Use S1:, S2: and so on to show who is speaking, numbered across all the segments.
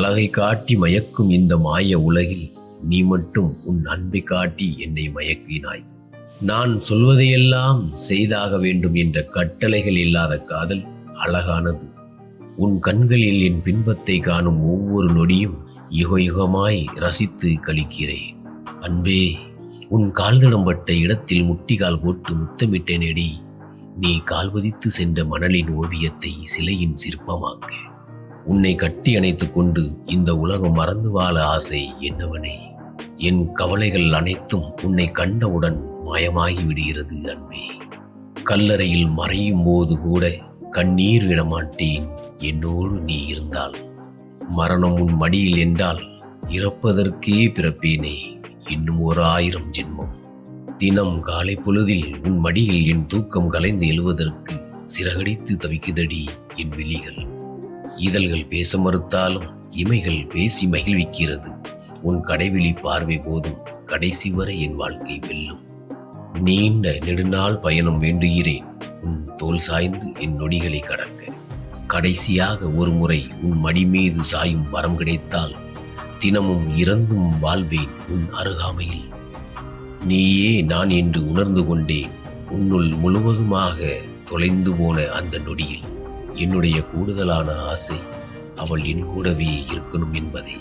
S1: அழகை காட்டி மயக்கும் இந்த மாய உலகில் நீ மட்டும் உன் அன்பை காட்டி என்னை மயக்கினாய். நான் சொல்வதையெல்லாம் செய்தாக வேண்டும் என்ற கட்டளைகள் இல்லாத காதல் அழகானது. உன் கண்களில் என் பின்பத்தை காணும் ஒவ்வொரு நொடியும் யுக யுகமாய் ரசித்து கழிக்கிறேன் அன்பே உன் கால்தடம் பட்ட இடத்தில் முட்டிகால் போட்டு முத்தமிட்டேனேடி. நீ கால்வதித்து சென்ற மணலின் ஓவியத்தை சிலையின் சிற்பமாக்கு. உன்னை கட்டி அணைத்துக் கொண்டு இந்த உலகம் மறந்து வாழ ஆசை என்னவனே? என் கவலைகள் அனைத்தும் உன்னை கண்டவுடன் மாயமாகி விடுகிறது அன்பே. கல்லறையில் மறையும் போது கூட கண்ணீர் விடமாட்டேன். என்னோடு நீ இருந்தால் மரணம் உன் மடியில் என்றால் இறப்பதற்கே பிறப்பேனே. இன்னும் ஒரு ஆயிரம் ஜென்மம். தினம் காலை பொழுதில் உன் மடியில் என் தூக்கம் கலைந்து எழுவதற்கு சிறகடித்து தவிக்குதடி என் விழிகள். இதழ்கள் பேச மறுத்தாலும் இமைகள் பேசி மகிழ்விக்கிறது. உன் கடைவிழி பார்வை போதும் கடைசி வரை என் வாழ்க்கை வெல்லும். நீண்ட நெடுநாள் பயணம் வேண்டுகிறேன் உன் தோல் சாய்ந்து என் நொடிகளை கடக்க. கடைசியாக ஒரு முறை உன் மடி மீது சாயும் வரம் கிடைத்தால் தினமும் இறந்தும் வாழ்வேன் உன் அருகாமையில். நீயே நான் என்று உணர்ந்து கொண்டேன் உன்னுள் முழுவதுமாக தொலைந்து போன அந்த நொடியில். என்னுடைய கூடுதலான ஆசை அவள் என் கூடவே இருக்கணும் என்பதே.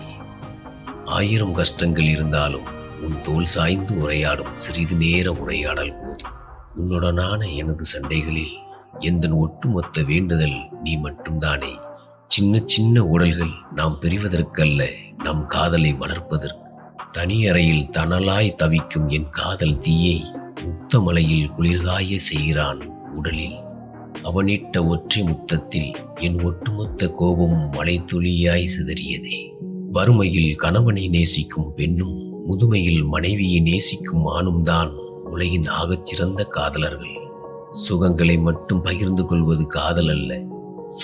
S1: ஆயிரம் கஷ்டங்கள் இருந்தாலும் உன் தோல் சாய்ந்து உரையாடும் சிறிது நேர உரையாடல் போதும். உன்னுடனான எனது சண்டைகளில் எந்த ஒட்டுமொத்த வேண்டுதல் நீ மட்டும்தானே. சின்ன சின்ன உடல்கள் நாம் பிரிவதற்கல்ல நம் காதலை வளர்ப்பதற்கு. தனி அறையில் தணலாய் தவிக்கும் என் காதல் தீயை முத்தமலையில் குளிர்காய செய்கிறான் உடலில். அவனிட்ட ஒற்றை முத்தத்தில் என் ஒட்டுமொத்த கோபம் மலைத்துளியாய் சிதறியதே. வறுமையில் கணவனை நேசிக்கும் பெண்ணும் முதுமையில் மனைவியை நேசிக்கும் ஆணும் தான் உலகின் ஆகச்சிறந்த காதலர்கள். சுகங்களை மட்டும் பகிர்ந்து கொள்வது காதல் அல்ல.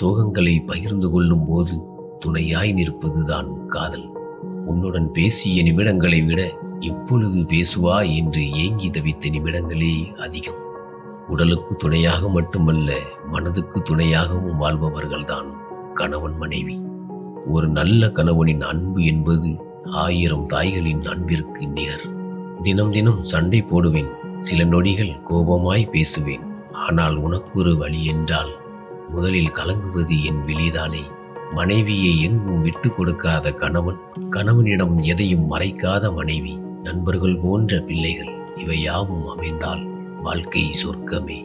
S1: சோகங்களை பகிர்ந்து கொள்ளும் போது துணையாய் நிற்பதுதான் காதல். உன்னுடன் பேசிய நிமிடங்களை விட எப்பொழுது பேசுவா என்று ஏங்கி தவித்த நிமிடங்களே அதிகம். உடலுக்கு துணையாக மட்டுமல்ல மனதுக்கு துணையாகவும் வாழ்பவர்கள்தான் கணவன் மனைவி. ஒரு நல்ல கணவனின் அன்பு என்பது ஆயிரம் தாய்களின் அன்பிற்கு நிகர். தினம் தினம் சண்டை போடுவேன் சில நொடிகள் கோபமாய் பேசுவேன். ஆனால் உனக்கு ஒரு வழி என்றால் முதலில் கலங்குவது என் விழிதானே மனைவியை எங்கும் விட்டு கொடுக்காத கணவன் கணவனிடம் எதையும் மறைக்காத மனைவி நண்பர்கள் போன்ற பிள்ளைகள் இவை யாவும் அமைந்தால் வாழ்க்கை சொர்க்கமே.